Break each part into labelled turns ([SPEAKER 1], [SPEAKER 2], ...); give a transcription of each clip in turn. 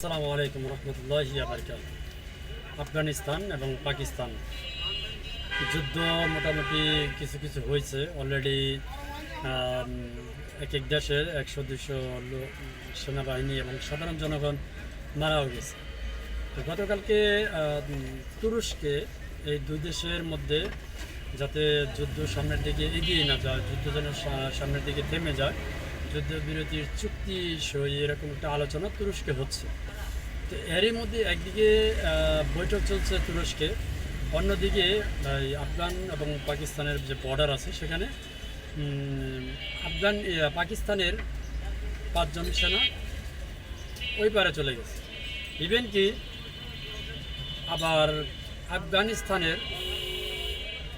[SPEAKER 1] আসসালামু আলাইকুম রহমতুল্লাহ আফগানিস্তান এবং পাকিস্তান। যুদ্ধ মোটামুটি কিছু কিছু হয়েছে। অলরেডি এক এক দেশের একশো দুশো সেনাবাহিনী এবং সাধারণ জনগণ মারাও গেছে। গতকালকে তুরস্কে এই দুই দেশের মধ্যে যাতে যুদ্ধ সামনের দিকে এগিয়ে না যায়, যুদ্ধ যেন সামনের দিকে থেমে যায় যুদ্ধবিরতির চুক্তি সই এরকম একটা আলোচনা তুরস্কে হচ্ছে। তো এরই মধ্যে একদিকে বৈঠক চলছে তুরস্কে, অন্যদিকে আফগান এবং পাকিস্তানের যে বর্ডার আছে সেখানে আফগান পাকিস্তানের পাঁচজন সেনা ওই পারে চলে গেছে। ইভেন কি, আবার আফগানিস্তানের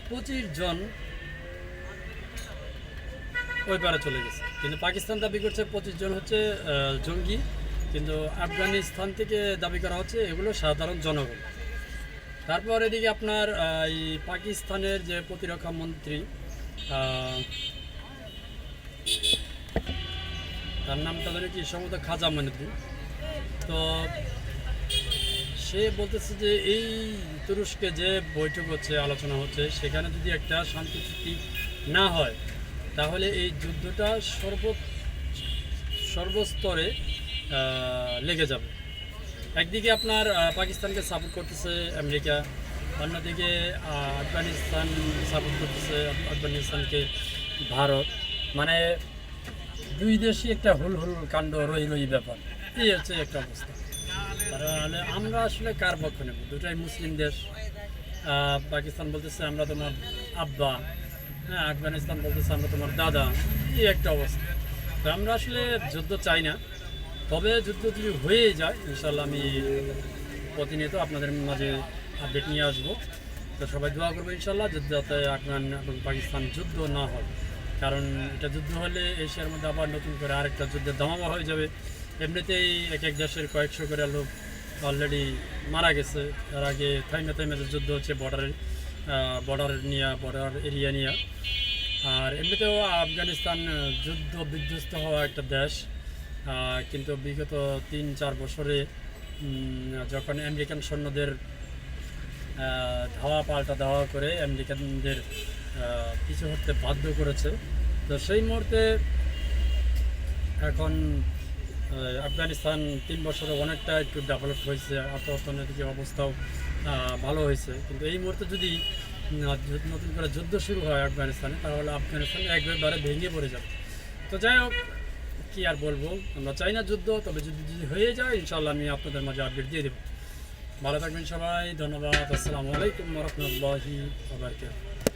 [SPEAKER 1] পঁচিশ জন ওই পারে চলে গেছে। কিন্তু পাকিস্তান দাবি করছে পঁচিশ জন হচ্ছে জঙ্গি, কিন্তু আফগানিস্তান থেকে দাবি করা হচ্ছে এগুলো সাধারণ জনগণ। তারপর এদিকে আপনার এই পাকিস্তানের যে প্রতিরক্ষা মন্ত্রী তার নামটা ধরে কি সম্ভবত খাজা মনুদ্দিন তো সে বলতেছে যে এই তুরস্কে যে বৈঠক হচ্ছে, আলোচনা হচ্ছে, সেখানে যদি একটা শান্তি চুক্তি না হয় তাহলে এই যুদ্ধটা সর্ব সর্বস্তরে লেগে যাবে। একদিকে আপনার পাকিস্তানকে সাপোর্ট করতেছে আমেরিকা, অন্যদিকে আফগানিস্তান সাপোর্ট করতেছে আফগানিস্তানকে ভারত। মানে দুই দেশই একটা হুল হুল কাণ্ড, রই রই ব্যাপার। এই হচ্ছে একটা অবস্থা। তাহলে আমরা আসলে কার পক্ষ নেব? দুটাই মুসলিম দেশ। পাকিস্তান বলতেছে আমরা তোমার আব্বা। হ্যাঁ আফগানিস্তান বলতেছে আমরা তোমার দাদা। এই একটা অবস্থা। তো আমরা আসলে যুদ্ধ চাই না। তবে যুদ্ধ যদি হয়েই যায় ইনশাল্লাহ আমি প্রতিনিয়ত আপনাদের মাঝে আপডেট নিয়ে আসব। তো সবাই দোয়া করব ইনশাল্লাহ যুদ্ধ আফগান এবং পাকিস্তান যুদ্ধ না হয়। কারণ এটা যুদ্ধ হলে এশিয়ার মধ্যে আবার নতুন করে আরেকটা যুদ্ধের দামামা হয়ে যাবে। এমনিতেই এক এক দেশের কয়েকশো করে লোক অলরেডি মারা গেছে। তার আগে থাইমে থাইমে যুদ্ধ হচ্ছে বর্ডারের বর্ডার নিয়ে বর্ডার এরিয়া নিয়ে। আর এমনিতেও আফগানিস্তান যুদ্ধ বিধ্বস্ত হওয়া একটা দেশ। কিন্তু বিগত তিন, চার বছরে যখন আমেরিকান সৈন্যদের ধাওয়া পাল্টা ধাওয়া করে আমেরিকানদের পিছু হতে বাধ্য করেছে। তো সেই মুহূর্তে এখন আফগানিস্তান তিন বছরে অনেকটা একটু ডেভেলপ হয়েছে অর্থ- অর্থনৈতিক অবস্থাও ভালো হয়েছে। কিন্তু এই মুহূর্তে যদি নতুন করে যুদ্ধ শুরু হয় আফগানিস্তানে, তাহলে আফগানিস্তান একবারে ভেঙে পড়ে যাবে। তো যাই হোক, কী আর বলব? আমরা চাই না যুদ্ধ, তবে যদি যদি হয়ে যায় ইনশাল্লাহ আমি আপনাদের মাঝে আপডেট দিয়ে দেবো। ভালো থাকবেন সবাই, ধন্যবাদ, আসসালামু আলাইকুম রহমতুল্লাহি